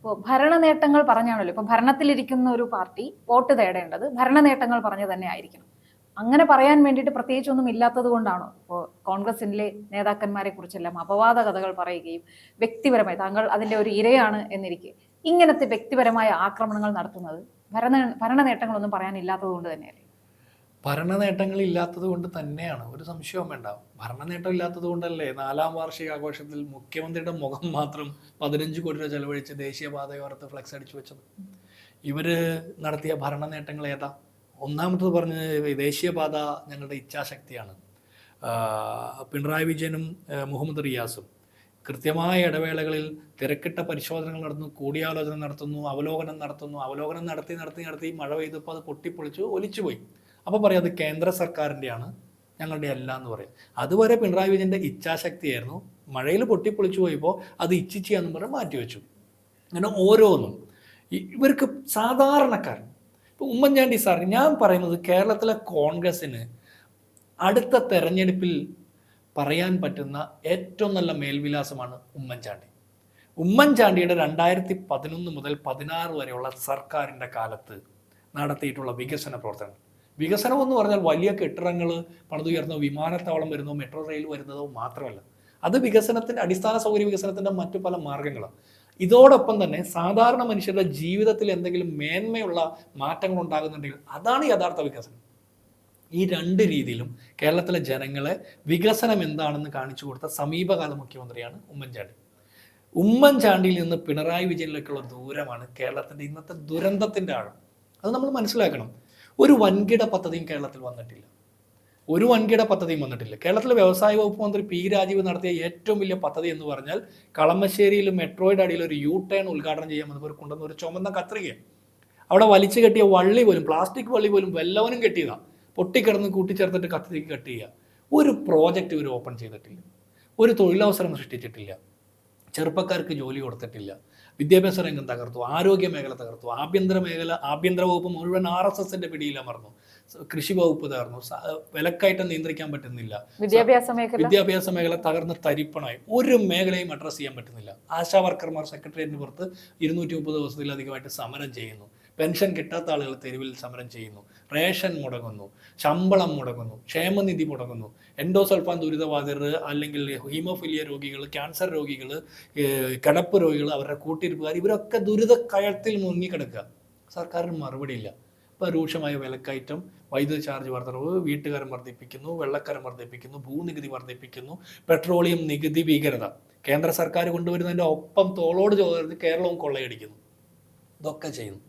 ഇപ്പോൾ ഭരണ നേട്ടങ്ങൾ പറഞ്ഞാണല്ലോ ഇപ്പോൾ ഭരണത്തിലിരിക്കുന്ന ഒരു പാർട്ടി വോട്ട് തേടേണ്ടത് ഭരണ നേട്ടങ്ങൾ പറഞ്ഞു തന്നെ ആയിരിക്കണം. അങ്ങനെ പറയാൻ വേണ്ടിയിട്ട് പ്രത്യേകിച്ചൊന്നും ഇല്ലാത്തത് കൊണ്ടാണോ? ഇപ്പോൾ കോൺഗ്രസിലെ നേതാക്കന്മാരെ കുറിച്ചെല്ലാം അപവാദ കഥകൾ പറയുകയും വ്യക്തിപരമായി താങ്കൾ അതിന്റെ ഒരു ഇരയാണ് എന്നിരിക്കെ ഇങ്ങനത്തെ വ്യക്തിപരമായ ആക്രമണങ്ങൾ നടത്തുന്നത് ഭരണ ഭരണ നേട്ടങ്ങളൊന്നും പറയാനില്ലാത്തത് കൊണ്ട് തന്നെയല്ലേ? ഭരണ നേട്ടങ്ങൾ ഇല്ലാത്തത് കൊണ്ട് തന്നെയാണ്. ഒരു സംശയവും വേണ്ട. ഭരണ നേട്ടം ഇല്ലാത്തത് കൊണ്ടല്ലേ നാലാം വാർഷികാഘോഷത്തിൽ മുഖ്യമന്ത്രിയുടെ മുഖം മാത്രം പതിനഞ്ച് കോടി രൂപ ചെലവഴിച്ച് ദേശീയപാതയോരത്ത് ഫ്ലെക്സ് അടിച്ചു വെച്ചത്? ഇവർ നടത്തിയ ഭരണ നേട്ടങ്ങൾ ഏതാ? ഒന്നാമത്തത് പറഞ്ഞത് ദേശീയപാത ഞങ്ങളുടെ ഇച്ഛാശക്തിയാണ്. പിണറായി വിജയനും മുഹമ്മദ് റിയാസും കൃത്യമായ ഇടവേളകളിൽ തിരക്കിട്ട പരിശോധനകൾ നടത്തുന്നു കൂടിയാലോചന നടത്തുന്നു അവലോകനം നടത്തുന്നു. അവലോകനം നടത്തി നടത്തി നടത്തി മഴ പെയ്തപ്പോൾ അത് പൊട്ടിപ്പൊളിച്ചു ഒലിച്ചുപോയി. അപ്പോൾ പറയും അത് കേന്ദ്ര സർക്കാരിന്റെയാണ് ഞങ്ങളുടെ അല്ല എന്ന് പറയും. അതുവരെ പിണറായി വിജയന്റെ ഇച്ഛാശക്തിയായിരുന്നു. മഴയിൽ പൊട്ടിപ്പൊളിച്ചു പോയപ്പോൾ അത് ഇച്ഛിച്ചിയാന്ന് പറഞ്ഞ് മാറ്റിവെച്ചു അങ്ങനെ ഓരോന്നും. ഇവർക്ക് സാധാരണക്കാരൻ. ഇപ്പോൾ ഉമ്മൻചാണ്ടി സാർ ഞാൻ പറയുന്നത് കേരളത്തിലെ കോൺഗ്രസ്സിന് അടുത്ത തെരഞ്ഞെടുപ്പിൽ പറയാൻ പറ്റുന്ന ഏറ്റവും നല്ല മേൽവിലാസമാണ് ഉമ്മൻചാണ്ടി. ഉമ്മൻചാണ്ടിയുടെ രണ്ടായിരത്തി പതിനൊന്ന് മുതൽ പതിനാറ് വരെയുള്ള സർക്കാരിന്റെ കാലത്ത് നടത്തിയിട്ടുള്ള വികസന പ്രവർത്തനങ്ങൾ. വികസനം എന്ന് പറഞ്ഞാൽ വലിയ കെട്ടിടങ്ങൾ പണിതുയർന്നോ വിമാനത്താവളം വരുന്നതോ മെട്രോ റെയിൽ വരുന്നതോ മാത്രമല്ല. അത് വികസനത്തിന്റെ അടിസ്ഥാന സൗകര്യ വികസനത്തിന്റെ മറ്റു പല മാർഗങ്ങളാണ്. ഇതോടൊപ്പം തന്നെ സാധാരണ മനുഷ്യരുടെ ജീവിതത്തിൽ എന്തെങ്കിലും മേന്മയുള്ള മാറ്റങ്ങൾ ഉണ്ടാകുന്നുണ്ടെങ്കിൽ അതാണ് യഥാർത്ഥ വികസനം. ഈ രണ്ട് രീതിയിലും കേരളത്തിലെ ജനങ്ങളെ വികസനം എന്താണെന്ന് കാണിച്ചു കൊടുത്ത സമീപകാല മുഖ്യമന്ത്രിയാണ് ഉമ്മൻചാണ്ടി. ഉമ്മൻചാണ്ടിയിൽ നിന്ന് പിണറായി വിജയനിലേക്കുള്ള ദൂരമാണ് കേരളത്തിന്റെ ഇന്നത്തെ ദുരന്തത്തിന്റെ ആഴം. അത് നമ്മൾ മനസ്സിലാക്കണം. ഒരു വൻകിട പദ്ധതിയും കേരളത്തിൽ വന്നിട്ടില്ല. ഒരു വൻകിട പദ്ധതിയും വന്നിട്ടില്ല. കേരളത്തിലെ വ്യവസായ വകുപ്പ് മന്ത്രി പി രാജീവ് നടത്തിയ ഏറ്റവും വലിയ പദ്ധതി എന്ന് പറഞ്ഞാൽ കളമശ്ശേരിയിൽ മെട്രോയുടെ അടിയിൽ ഒരു യു ടേൺ ഉദ്ഘാടനം ചെയ്യാമെന്ന് ഇവർ കൊണ്ടുവന്ന ഒരു ചുമന്ന കത്രിക. അവിടെ വലിച്ചു കെട്ടിയ വള്ളി പോലും പ്ലാസ്റ്റിക് വള്ളി പോലും വല്ലവനും കെട്ടിയതാണ് പൊട്ടിക്കിടന്ന് കൂട്ടിച്ചേർത്തിട്ട് കത്തിരിക്ക് കട്ട് ചെയ്യുക. ഒരു പ്രോജക്റ്റ് ഇവർ ഓപ്പൺ ചെയ്തിട്ടില്ല. ഒരു തൊഴിലവസരം സൃഷ്ടിച്ചിട്ടില്ല. ചെറുപ്പക്കാർക്ക് ജോലി കൊടുത്തിട്ടില്ല. വിദ്യാഭ്യാസ രംഗം തകർത്തു ആരോഗ്യ മേഖല തകർത്തു ആഭ്യന്തര മേഖല ആഭ്യന്തര വകുപ്പ് മുഴുവൻ ആർ എസ് എസിന്റെ പിടിയിലമർന്നു കൃഷി വകുപ്പ് തകർന്നു വിലക്കയറ്റം നിയന്ത്രിക്കാൻ പറ്റുന്നില്ല. വിദ്യാഭ്യാസ മേഖല? വിദ്യാഭ്യാസ മേഖല തകർന്ന് തരിപ്പണമായി. ഒരു മേഖലയും അഡ്രസ്സ് ചെയ്യാൻ പറ്റുന്നില്ല. ആശാ വർക്കർമാർ സെക്രട്ടേറിയറ്റിന് പുറത്ത് ഇരുന്നൂറ്റി മുപ്പത് ദിവസത്തിലധികമായിട്ട് സമരം ചെയ്യുന്നു. പെൻഷൻ കിട്ടാത്ത ആളുകൾ തെരുവിൽ സമരം ചെയ്യുന്നു. റേഷൻ മുടങ്ങുന്നു. ശമ്പളം മുടങ്ങുന്നു. ക്ഷേമനിധി മുടങ്ങുന്നു. എൻഡോസൾഫാൻ ദുരിതബാധിതർ അല്ലെങ്കിൽ ഹീമോഫിലിയ രോഗികൾ ക്യാൻസർ രോഗികൾ കിടപ്പ് രോഗികൾ അവരുടെ കൂട്ടിരിപ്പുകാർ ഇവരൊക്കെ ദുരിത കയത്തിൽ മുങ്ങിക്കിടക്കുക. സർക്കാരിന് മറുപടിയില്ല രൂക്ഷമായ വിലക്കയറ്റം വൈദ്യുതി ചാർജ് വർധനവ് വീട്ടുകാരം വർദ്ധിപ്പിക്കുന്നു വെള്ളക്കരം വർദ്ധിപ്പിക്കുന്നു ഭൂനികുതി വർദ്ധിപ്പിക്കുന്നു പെട്രോളിയം നികുതി ഭീകരത. കേന്ദ്ര സർക്കാർ കൊണ്ടുവരുന്നതിന്റെ ഒപ്പം തോളോട് ചോദിച്ച് കേരളവും കൊള്ളയടിക്കുന്നു. ഇതൊക്കെ ചെയ്യുന്നു.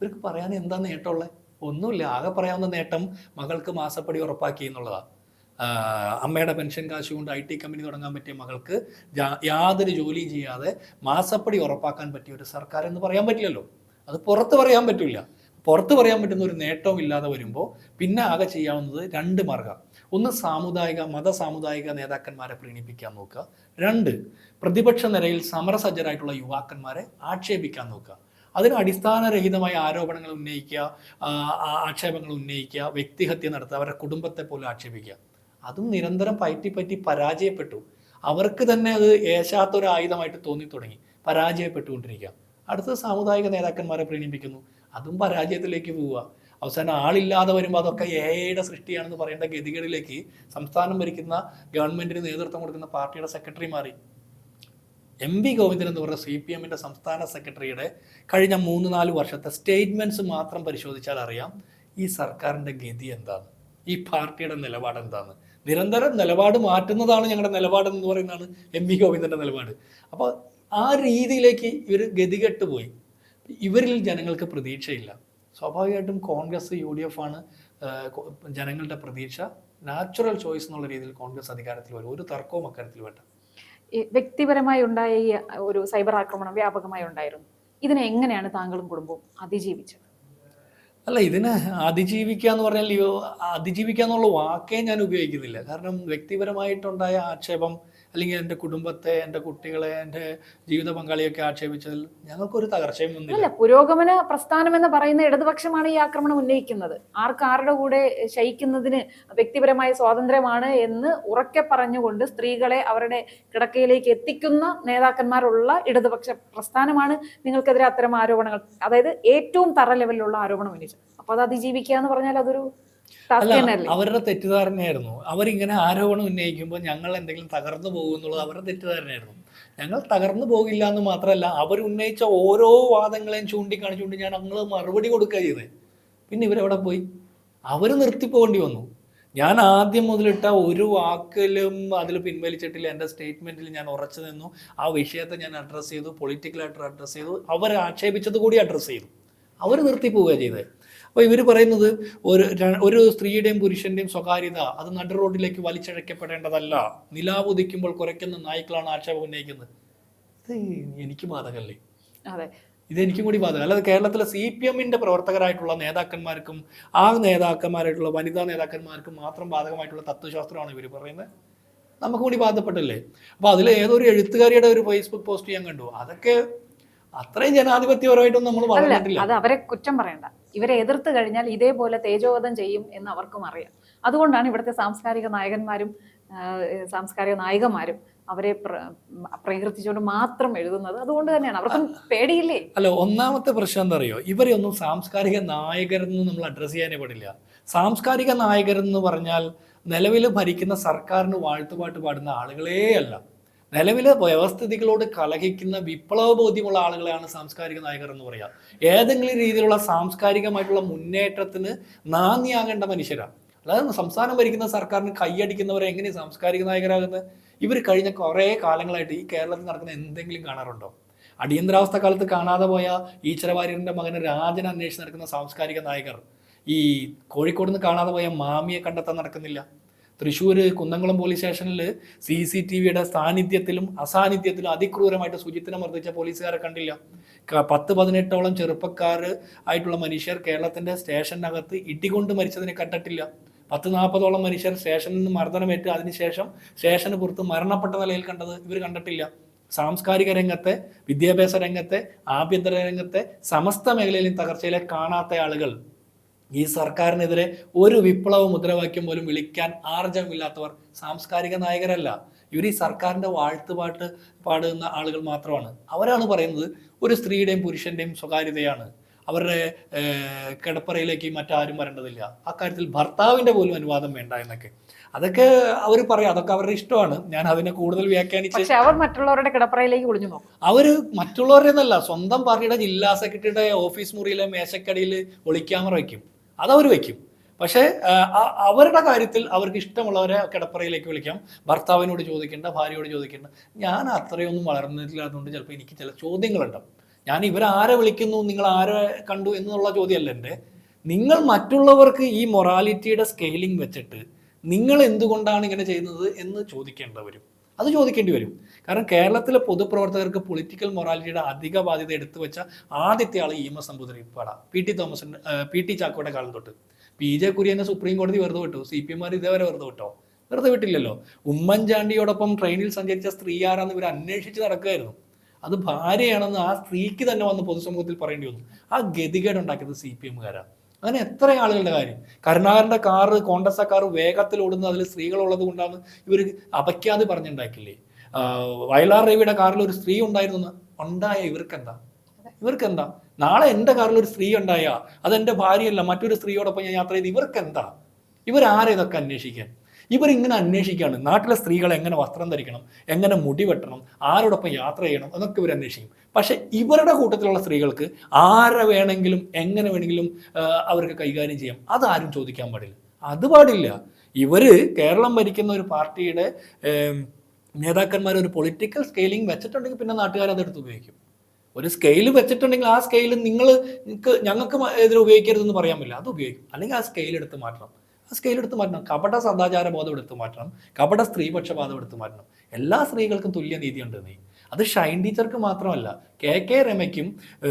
ഇവർക്ക് പറയാൻ എന്താ നേട്ടമുള്ളത് ഒന്നുമില്ല. ആകെ പറയാവുന്ന നേട്ടം മകൾക്ക് മാസപ്പടി ഉറപ്പാക്കി എന്നുള്ളതാണ് അമ്മയുടെ പെൻഷൻ കാശ് കൊണ്ട് ഐ ടി കമ്പനി തുടങ്ങാൻ പറ്റിയ മകൾക്ക് യാതൊരു ജോലിയും ചെയ്യാതെ മാസപ്പടി ഉറപ്പാക്കാൻ പറ്റിയ ഒരു സർക്കാർ എന്ന് പറയാൻ പറ്റില്ലല്ലോ. അത് പുറത്ത് പറയാൻ പറ്റില്ല. പുറത്ത് പറയാൻ പറ്റുന്ന ഒരു നേട്ടവും ഇല്ലാതെ വരുമ്പോൾ പിന്നെ ആകെ ചെയ്യാവുന്നത് രണ്ട് മാർഗം. ഒന്ന് സാമുദായിക മത സാമുദായിക നേതാക്കന്മാരെ പ്രീണിപ്പിക്കാൻ നോക്കുക. രണ്ട് പ്രതിപക്ഷ നിരയിൽ സമരസജ്ജരായിട്ടുള്ള യുവാക്കന്മാരെ ആക്ഷേപിക്കാൻ നോക്കുക. അതിന് അടിസ്ഥാനരഹിതമായ ആരോപണങ്ങൾ ഉന്നയിക്കുക ആക്ഷേപങ്ങൾ ഉന്നയിക്കുക വ്യക്തിഹത്യ നടത്തുക അവരുടെ കുടുംബത്തെ പോലും ആക്ഷേപിക്കുക. അതും നിരന്തരം പറ്റി പരാജയപ്പെട്ടു. അവർക്ക് തന്നെ അത് ഏശാത്തൊരായുധമായിട്ട് തോന്നി തുടങ്ങി. പരാജയപ്പെട്ടുകൊണ്ടിരിക്കുക. അടുത്തത് സാമുദായിക നേതാക്കന്മാരെ പ്രീണിപ്പിക്കുന്നു. അതും പരാജയത്തിലേക്ക് പോവുക. അവസാനം ആളില്ലാതെ വരുമ്പോൾ അതൊക്കെ എ ഐയുടെ സൃഷ്ടിയാണെന്ന് പറയേണ്ട ഗതികളിലേക്ക് സംസ്ഥാനം ഭരിക്കുന്ന ഗവൺമെന്റിന് നേതൃത്വം കൊടുക്കുന്ന പാർട്ടിയുടെ സെക്രട്ടറി മാറി. എം വി ഗോവിന്ദൻ എന്ന് പറഞ്ഞ സി പി എമ്മിന്റെ സംസ്ഥാന സെക്രട്ടറിയുടെ കഴിഞ്ഞ മൂന്ന് നാല് വർഷത്തെ സ്റ്റേറ്റ്മെന്റ്സ് മാത്രം പരിശോധിച്ചാൽ അറിയാം ഈ സർക്കാരിന്റെ ഗതി എന്താണ്? ഈ പാർട്ടിയുടെ നിലപാട് എന്താണ്? നിരന്തരം നിലപാട് മാറ്റുന്നതാണ് ഞങ്ങളുടെ നിലപാട് എന്ന് പറയുന്നതാണ് എം വി ഗോവിന്ദന്റെ നിലപാട്. അപ്പോൾ ആ രീതിയിലേക്ക് ഇവർ ഗതികെട്ട് പോയി. ഇവരിൽ ജനങ്ങൾക്ക് പ്രതീക്ഷയില്ല. സ്വാഭാവികമായിട്ടും കോൺഗ്രസ് യു ഡി എഫ് ആണ് ജനങ്ങളുടെ പ്രതീക്ഷ. നാച്ചുറൽ ചോയ്സ് എന്നുള്ള രീതിയിൽ കോൺഗ്രസ് അധികാരത്തിൽ വരും. ഒരു തർക്കവും അക്കാര്യത്തിൽ വേണ്ട. വ്യക്തിപരമായി ഉണ്ടായ ഈ ഒരു സൈബർ ആക്രമണം വ്യാപകമായി ഉണ്ടായിരുന്നു. ഇതിനെ എങ്ങനെയാണ് താങ്കളും കുടുംബവും അതിജീവിച്ചത്? അല്ല ഇതിന് അതിജീവിക്കുക എന്ന് പറഞ്ഞാൽ അതിജീവിക്കുക എന്നുള്ള വാക്കേ ഞാൻ ഉപയോഗിക്കുന്നില്ല. കാരണം വ്യക്തിപരമായിട്ടുണ്ടായ ആക്ഷേപം അല്ലെങ്കിൽ എന്റെ കുടുംബത്തെ എന്റെ കുട്ടികളെ എന്റെ ജീവിത പങ്കാളിയൊക്കെ ആക്ഷേപിച്ചതിൽ ഞങ്ങൾക്കൊരു തകർച്ചയും വന്നില്ല. അല്ല പുരോഗമന പ്രസ്ഥാനം എന്ന് പറയുന്ന ഇടതുപക്ഷമാണ് ഈ ആക്രമണം ഉന്നയിക്കുന്നത്. ആർക്ക് ആരുടെ കൂടെ ശയിക്കുന്നതിന് വ്യക്തിപരമായ സ്വാതന്ത്ര്യമാണ് എന്ന് ഉറക്കെ പറഞ്ഞുകൊണ്ട് സ്ത്രീകളെ അവരുടെ കിടക്കയിലേക്ക് എത്തിക്കുന്ന നേതാക്കന്മാരുള്ള ഇടതുപക്ഷ പ്രസ്ഥാനമാണ് നിങ്ങൾക്കെതിരെ അത്തരം ആരോപണങ്ങൾ. അതായത് ഏറ്റവും തറ ലെവലിലുള്ള ആരോപണം ഉന്നയിച്ചത്. അപ്പൊ അത് അതിജീവിക്കുക എന്ന് പറഞ്ഞാൽ അതൊരു അല്ല അവരുടെ തെറ്റിദ്ധാരണയായിരുന്നു. അവരിങ്ങനെ ആരോപണം ഉന്നയിക്കുമ്പോൾ ഞങ്ങൾ എന്തെങ്കിലും തകർന്നു പോകും എന്നുള്ളത് അവരുടെ തെറ്റിദ്ധാരണയായിരുന്നു. ഞങ്ങൾ തകർന്നു പോകില്ല എന്ന് മാത്രമല്ല അവർ ഉന്നയിച്ച ഓരോ വാദങ്ങളെയും ചൂണ്ടിക്കാണിച്ചുകൊണ്ട് ഞാൻ ഞങ്ങൾ മറുപടി കൊടുക്കുക ചെയ്തത് പിന്നെ ഇവരെവിടെ പോയി? അവർ നിർത്തിപ്പോകേണ്ടി വന്നു. ഞാൻ ആദ്യം മുതലിട്ട ഒരു വാക്കിലും അതിൽ പിൻവലിച്ചിട്ടില്ല. എന്റെ സ്റ്റേറ്റ്മെന്റിൽ ഞാൻ ഉറച്ചു നിന്നു. ആ വിഷയത്തെ ഞാൻ അഡ്രസ്സ് ചെയ്തു. പൊളിറ്റിക്കലായിട്ട് അഡ്രസ്സ് ചെയ്തു. അവർ ആക്ഷേപിച്ചത് കൂടി അഡ്രസ്സ് ചെയ്തു. അവർ നിർത്തിപ്പോവുക ചെയ്തത് അപ്പോൾ ഇവർ പറയുന്നത് ഒരു ഒരു സ്ത്രീയുടെയും പുരുഷന്റെയും സ്വകാര്യത അത് നടു റോഡിലേക്ക് വലിച്ചഴക്കപ്പെടേണ്ടതല്ല നിലാവ് ഉദിക്കുമ്പോൾ കുറയ്ക്കുന്ന നായ്ക്കളാണ് ആക്ഷേപം ഉന്നയിക്കുന്നത്. ഇത് എനിക്ക് ബാധകല്ലേ? അതെ. ഇതെനിക്കും കൂടി ബാധകം അല്ലാതെ കേരളത്തിലെ സി പി എമ്മിന്റെ പ്രവർത്തകരായിട്ടുള്ള നേതാക്കന്മാർക്കും ആ നേതാക്കന്മാരായിട്ടുള്ള വനിതാ നേതാക്കന്മാർക്കും മാത്രം ബാധകമായിട്ടുള്ള തത്വശാസ്ത്രമാണ് ഇവർ പറയുന്നത്. നമുക്ക് കൂടി ബാധപ്പെട്ടല്ലേ? അപ്പൊ അതിൽ ഏതൊരു എഴുത്തുകാരിയുടെ ഒരു ഫേസ്ബുക്ക് പോസ്റ്റ് ഞാൻ കണ്ടു. അതൊക്കെ അത്രയും ജനാധിപത്യപരമായിട്ടൊന്നും നമ്മൾ അല്ല അത് അവരെ കുറ്റം പറയണ്ട. ഇവരെ എതിർത്ത് കഴിഞ്ഞാൽ ഇതേപോലെ തേജോവധം ചെയ്യും എന്ന് അവർക്കും അറിയാം. അതുകൊണ്ടാണ് ഇവിടുത്തെ സാംസ്കാരിക നായകന്മാരും സാംസ്കാരിക നായികമാരും അവരെ പ്ര- പ്രകീർത്തിച്ചുകൊണ്ട് മാത്രം എഴുതുന്നത്. അതുകൊണ്ട് തന്നെയാണ്. അവർക്കും പേടിയില്ലേ? അല്ല ഒന്നാമത്തെ പ്രശ്നം എന്താ അറിയോ? ഇവരെ ഒന്നും സാംസ്കാരിക നായകരെന്ന് നമ്മൾ അഡ്രസ്സ് ചെയ്യാനേ പാടില്ല. സാംസ്കാരിക നായകരെന്ന് പറഞ്ഞാൽ നിലവിൽ ഭരിക്കുന്ന സർക്കാരിന് വാഴ്ത്തുപാട്ട് പാടുന്ന ആളുകളേ അല്ല. നിലവിലെ വ്യവസ്ഥിതികളോട് കലഹിക്കുന്ന വിപ്ലവ ബോധ്യമുള്ള ആളുകളെയാണ് സാംസ്കാരിക നായകർ എന്ന് പറയുക ഏതെങ്കിലും രീതിയിലുള്ള സാംസ്കാരികമായിട്ടുള്ള മുന്നേറ്റത്തിന് നാന്ദിയാകേണ്ട മനുഷ്യരാണ്. അതായത് സംസ്ഥാനം ഭരിക്കുന്ന സർക്കാരിന് കൈയടിക്കുന്നവരെ എങ്ങനെ സാംസ്കാരിക നായകരാകുന്നത്? ഇവർ കഴിഞ്ഞ കുറേ കാലങ്ങളായിട്ട് ഈ കേരളത്തിൽ നടക്കുന്ന എന്തെങ്കിലും കാണാറുണ്ടോ? അടിയന്തരാവസ്ഥ കാലത്ത് കാണാതെ പോയ ഈശ്വരവാര്യരുടെ മകന് രാജൻ അന്വേഷിച്ച് നടക്കുന്ന സാംസ്കാരിക നായകർ ഈ കോഴിക്കോട് നിന്ന് കാണാതെ പോയ മാമിയെ കണ്ടെത്താൻ നടക്കുന്നില്ല? തൃശ്ശൂർ കുന്നംകുളം പോലീസ് സ്റ്റേഷനിൽ സി സി ടി വിയുടെ സാന്നിധ്യത്തിലും അസാന്നിധ്യത്തിലും അതിക്രൂരമായിട്ട് സുജിത്തിനെ മർദ്ദിച്ച പോലീസുകാരെ കണ്ടില്ല. പത്ത് പതിനെട്ടോളം ചെറുപ്പക്കാർ ആയിട്ടുള്ള മനുഷ്യർ കേരളത്തിന്റെ സ്റ്റേഷനകത്ത് ഇടികൊണ്ട് മരിച്ചതിനെ കണ്ടിട്ടില്ല. പത്ത് നാൽപ്പതോളം മനുഷ്യർ സ്റ്റേഷനിൽ നിന്ന് മർദ്ദനമേറ്റ് അതിനുശേഷം സ്റ്റേഷന് പുറത്ത് മരണപ്പെട്ട നിലയിൽ കണ്ടത് ഇവർ കണ്ടിട്ടില്ല. സാംസ്കാരിക രംഗത്തെ വിദ്യാഭ്യാസ രംഗത്തെ ആഭ്യന്തര രംഗത്തെ സമസ്ത മേഖലയിലും തകർച്ചയിലെ കാണാത്ത ആളുകൾ ഈ സർക്കാരിനെതിരെ ഒരു വിപ്ലവ മുദ്രാവാക്യം പോലും വിളിക്കാൻ ആർജമില്ലാത്തവർ സാംസ്കാരിക നായകരല്ല. ഇവർ ഈ സർക്കാരിന്റെ വാഴ്ത്തുപാട്ട് പാടുന്ന ആളുകൾ മാത്രമാണ്. അവരാണ് പറയുന്നത് ഒരു സ്ത്രീയുടെയും പുരുഷന്റെയും സ്വകാര്യതയാണ്. അവരുടെ കിടപ്പറയിലേക്ക് മറ്റാരും വരേണ്ടതില്ല. അക്കാര്യത്തിൽ ഭർത്താവിന്റെ പോലും അനുവാദം വേണ്ട എന്നൊക്കെ. അതൊക്കെ അവർ പറയും. അതൊക്കെ അവരുടെ ഇഷ്ടമാണ്. ഞാൻ അതിനെ കൂടുതൽ വ്യാഖ്യാനിച്ച് അവർ മറ്റുള്ളവരുടെ കിടപ്പറയിലേക്ക് ഒളിഞ്ഞു പോകും. അവർ മറ്റുള്ളവരുടെ എന്നല്ല സ്വന്തം പാർട്ടിയുടെ ജില്ലാ സെക്രട്ടറിയുടെ ഓഫീസ് മുറിയിലെ മേശക്കടിയിൽ ഒളിക്യാമറ വയ്ക്കും അതവർ വയ്ക്കും. പക്ഷേ അവരുടെ കാര്യത്തിൽ അവർക്ക് ഇഷ്ടമുള്ളവരെ കിടപ്പറയിലേക്ക് വിളിക്കാം. ഭർത്താവിനോട് ചോദിക്കേണ്ട ഭാര്യയോട് ചോദിക്കേണ്ട. ഞാൻ അത്രയൊന്നും വളർന്നിട്ടില്ലാത്തതുകൊണ്ട് ചിലപ്പോൾ എനിക്ക് ചില ചോദ്യങ്ങളുണ്ടാവും ഞാൻ ഇവരാരെ വിളിക്കുന്നു നിങ്ങൾ ആരെ കണ്ടു എന്നുള്ള ചോദ്യമല്ല എന്റെ. നിങ്ങൾ മറ്റുള്ളവർക്ക് ഈ മൊറാലിറ്റിയുടെ സ്കെയിലിംഗ് വെച്ചിട്ട് നിങ്ങൾ എന്തുകൊണ്ടാണ് ഇങ്ങനെ ചെയ്യുന്നത് എന്ന് ചോദിക്കേണ്ട വരും അത് ചോദിക്കേണ്ടി വരും. കാരണം കേരളത്തിലെ പൊതുപ്രവർത്തകർക്ക് പൊളിറ്റിക്കൽ മൊറാലിറ്റിയുടെ അധിക ബാധ്യത എടുത്തു വെച്ച ആദ്യത്തെ ആൾ E M S നമ്പൂതിരിപ്പാടാ. P T Thomas P T ചാക്കോയുടെ കാലം തൊട്ട്. പി ജെ കുര്യനെ സുപ്രീം കോടതി വെറുതെ വിട്ടു. സി പി എമാർ ഇതേവരെ വെറുതെ വിട്ടോ? വെറുതെ വിട്ടില്ലല്ലോ. ഉമ്മൻചാണ്ടിയോടൊപ്പം ട്രെയിനിൽ സഞ്ചരിച്ച സ്ത്രീ ആരാന്ന് ഇവർ അന്വേഷിച്ച് നടക്കുകയായിരുന്നു. അത് ഭാര്യയാണെന്ന് ആ സ്ത്രീക്ക് തന്നെ വന്ന് പൊതുസമൂഹത്തിൽ പറയേണ്ടി വന്നു. ആ ഗതികേട് ഉണ്ടാക്കിയത് സി പി എമ്മുകാരാണ് അങ്ങനെ എത്ര ആളുകളുടെ കാര്യം? കരുണാകരന്റെ കാറ് കോൺഗ്രസ് കാറ് വേഗത്തിൽ ഓടുന്നത് അതിൽ സ്ത്രീകളുള്ളത് കൊണ്ടാണ് ഇവർ അപയ്ക്കാതെ പറഞ്ഞുണ്ടാക്കില്ലേ? വയലാർ രവിയുടെ കാറിൽ ഒരു സ്ത്രീ ഉണ്ടായിരുന്നു. ഉണ്ടായ ഇവർക്കെന്താ? ഇവർക്കെന്താ? നാളെ എന്റെ കാറിൽ ഒരു സ്ത്രീ ഉണ്ടായ അതെന്റെ ഭാര്യയല്ല മറ്റൊരു സ്ത്രീയോടൊപ്പം ഞാൻ യാത്ര ചെയ്ത് ഇവർക്കെന്താ? ഇവരാരെ ഇതൊക്കെ അന്വേഷിക്കാൻ? ഇവരിങ്ങനെ അന്വേഷിക്കുകയാണ് നാട്ടിലെ സ്ത്രീകളെ എങ്ങനെ വസ്ത്രം ധരിക്കണം എങ്ങനെ മുടി വെട്ടണം ആരോടൊപ്പം യാത്ര ചെയ്യണം എന്നൊക്കെ ഇവർ അന്വേഷിക്കും പക്ഷെ ഇവരുടെ കൂട്ടത്തിലുള്ള സ്ത്രീകൾക്ക് ആരെ വേണമെങ്കിലും എങ്ങനെ വേണമെങ്കിലും അവർക്ക് കൈകാര്യം ചെയ്യാം. അതാരും ചോദിക്കാൻ പാടില്ല. അത് പാടില്ല. ഇവർ കേരളം ഭരിക്കുന്ന ഒരു പാർട്ടിയുടെ നേതാക്കന്മാർ ഒരു പൊളിറ്റിക്കൽ സ്കെയിലിംഗ് വെച്ചിട്ടുണ്ടെങ്കിൽ പിന്നെ നാട്ടുകാർ അതെടുത്ത് ഉപയോഗിക്കും. ഒരു സ്കെയിൽ വെച്ചിട്ടുണ്ടെങ്കിൽ ആ സ്കെയിൽ നിങ്ങൾ നിങ്ങൾക്ക് ഞങ്ങൾക്ക് ഇതിൽ ഉപയോഗിക്കരുതെന്ന് പറയാൻ പറ്റില്ല. അത് ഉപയോഗിക്കും. അല്ലെങ്കിൽ ആ സ്കെയിൽ എടുത്ത് മാറ്റണം. ആ സ്കെയിൽ എടുത്ത് മാറ്റണം. കപട സദാചാര ബോധം എടുത്ത് മാറ്റണം. കപട സ്ത്രീപക്ഷപാതം എടുത്ത് മാറ്റണം. എല്ലാ സ്ത്രീകൾക്കും തുല്യ നീതി ഉണ്ട് നീ. അത് ഷൈൻ ടീച്ചർക്ക് മാത്രമല്ല കെ കെ രമയ്ക്കും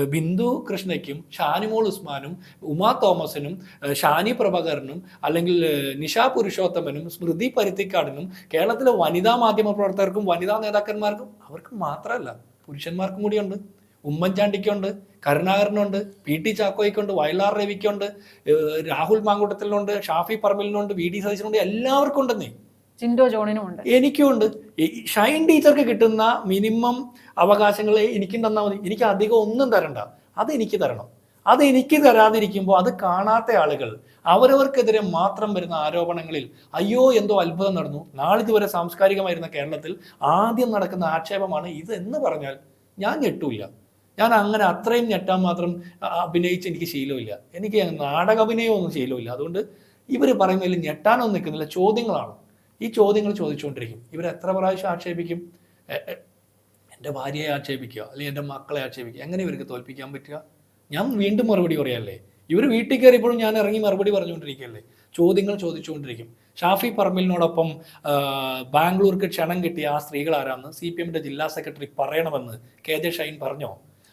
ബിന്ദു കൃഷ്ണയ്ക്കും ഷാനിമോൾ ഉസ്മാനും ഉമാ തോമസിനും ഷാനി പ്രഭാകരനും അല്ലെങ്കിൽ നിഷ പുരുഷോത്തമനും സ്മൃതി പരുത്തിക്കാടിനും കേരളത്തിലെ വനിതാ മാധ്യമ പ്രവർത്തകർക്കും വനിതാ നേതാക്കന്മാർക്കും അവർക്ക് മാത്രമല്ല പുരുഷന്മാർക്കും കൂടിയുണ്ട്. ഉമ്മൻചാണ്ടിക്കുണ്ട് കരുണാകരനുണ്ട് പി ടി ചാക്കോയ്ക്കുണ്ട് വയലാർ രവിക്കുണ്ട് രാഹുൽ മാങ്കൂട്ടത്തിനുണ്ട് ഷാഫി പറമ്പിലിനുണ്ട് വി ഡി സതീശനുണ്ട് എല്ലാവർക്കും ഉണ്ടെന്നേ ജിൻഡോ ജോണിനും ഉണ്ട് എനിക്കുണ്ട് ഉണ്ട് ഷൈൻ ടീച്ചർക്ക് കിട്ടുന്ന മിനിമം അവകാശങ്ങൾ എനിക്കും തന്നാൽ മതി. എനിക്ക് അധികം ഒന്നും തരണ്ട. അത് എനിക്ക് തരണം. അത് എനിക്ക് തരാതിരിക്കുമ്പോൾ അത് കാണാത്ത ആളുകൾ അവരവർക്കെതിരെ മാത്രം വരുന്ന ആരോപണങ്ങളിൽ അയ്യോ എന്തോ അത്ഭുതം നടന്നു. നാളിതുവരെ സാംസ്കാരികമായിരുന്ന കേരളത്തിൽ ആദ്യം നടക്കുന്ന ആക്ഷേപമാണ് ഇത് എന്ന് പറഞ്ഞാൽ ഞാൻ ഞെട്ടൂല ഞാൻ അങ്ങനെ അത്രയും ഞെട്ടാൻ മാത്രം അഭിനയിച്ച് എനിക്ക് ശീലമില്ല. എനിക്ക് നാടക അഭിനയമൊന്നും ശീലമില്ല. അതുകൊണ്ട് ഇവർ പറയുന്നതിൽ ഞെട്ടാനൊന്നും നിൽക്കുന്നില്ല. ചോദ്യങ്ങളാണ്. ഈ ചോദ്യങ്ങൾ ചോദിച്ചുകൊണ്ടിരിക്കും. ഇവർ എത്ര പ്രാവശ്യം ആക്ഷേപിക്കും? എന്റെ ഭാര്യയെ ആക്ഷേപിക്കുക അല്ലെങ്കിൽ എന്റെ മക്കളെ ആക്ഷേപിക്കുക എങ്ങനെ ഇവർക്ക് തോൽപ്പിക്കാൻ പറ്റുക? ഞാൻ വീണ്ടും മറുപടി പറയല്ലേ ഇവർ വീട്ടിൽ കയറിയപ്പോഴും ഞാൻ ഇറങ്ങി മറുപടി പറഞ്ഞുകൊണ്ടിരിക്കുകയല്ലേ? ചോദ്യങ്ങൾ ചോദിച്ചുകൊണ്ടിരിക്കും. ഷാഫി പറമ്പിലിനോടൊപ്പം ബാംഗ്ലൂർക്ക് ക്ഷണം കിട്ടിയ ആ സ്ത്രീകൾ ആരാന്ന് സി പി എമ്മിന്റെ ജില്ലാ സെക്രട്ടറി പറയണമെന്ന് കെ ജെ ഷൈൻ പറഞ്ഞോ?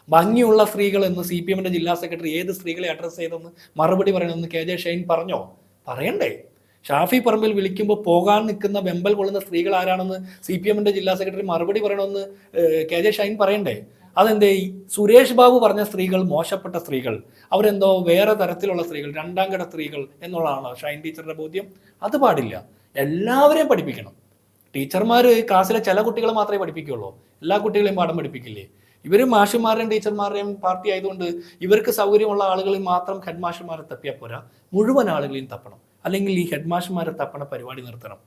ഭംഗിയുള്ള സ്ത്രീകൾ എന്ന് സി പി എമ്മിന്റെ ജില്ലാ സെക്രട്ടറി ഏത് സ്ത്രീകളെ അഡ്രസ്സ് ചെയ്തെന്ന് മറുപടി പറയണമെന്ന് കെ ജെ ഷൈൻ പറഞ്ഞോ? പറയണ്ടേ? ഷാഫി പറമ്പിൽ വിളിക്കുമ്പോൾ പോകാൻ നിൽക്കുന്ന വെമ്പൽ കൊള്ളുന്ന സ്ത്രീകൾ ആരാണെന്ന് സി പി എമ്മിന്റെ ജില്ലാ സെക്രട്ടറി മറുപടി പറയണമെന്ന് കെ ജെ ഷൈൻ പറയണ്ടേ? അതെന്തേ സുരേഷ് ബാബു പറഞ്ഞ സ്ത്രീകൾ മോശപ്പെട്ട സ്ത്രീകൾ അവരെന്തോ വേറെ തരത്തിലുള്ള സ്ത്രീകൾ രണ്ടാം കിട സ്ത്രീകൾ എന്നുള്ളതാണോ ഷൈൻ ടീച്ചറുടെ ബോധ്യം? അത് പാടില്ല. എല്ലാവരെയും പഠിപ്പിക്കണം. ടീച്ചർമാർ ക്ലാസ്സിലെ ചില കുട്ടികളെ മാത്രമേ പഠിപ്പിക്കുകയുള്ളൂ എല്ലാ കുട്ടികളെയും പാഠം പഠിപ്പിക്കില്ലേ? ഇവർ മാഷുമാരുടെയും ടീച്ചർമാരുടെയും പാർട്ടി ആയതുകൊണ്ട് ഇവർക്ക് സൗകര്യമുള്ള ആളുകളിൽ മാത്രം ഹെഡ് മാഷുമാരെ തപ്പിയാൽ പോരാ. മുഴുവൻ ആളുകളെയും തപ്പണം. അല്ലെങ്കിൽ ഈ ഹെഡ് മാഷുമാരെ തപ്പണ പരിപാടി നിർത്തണം.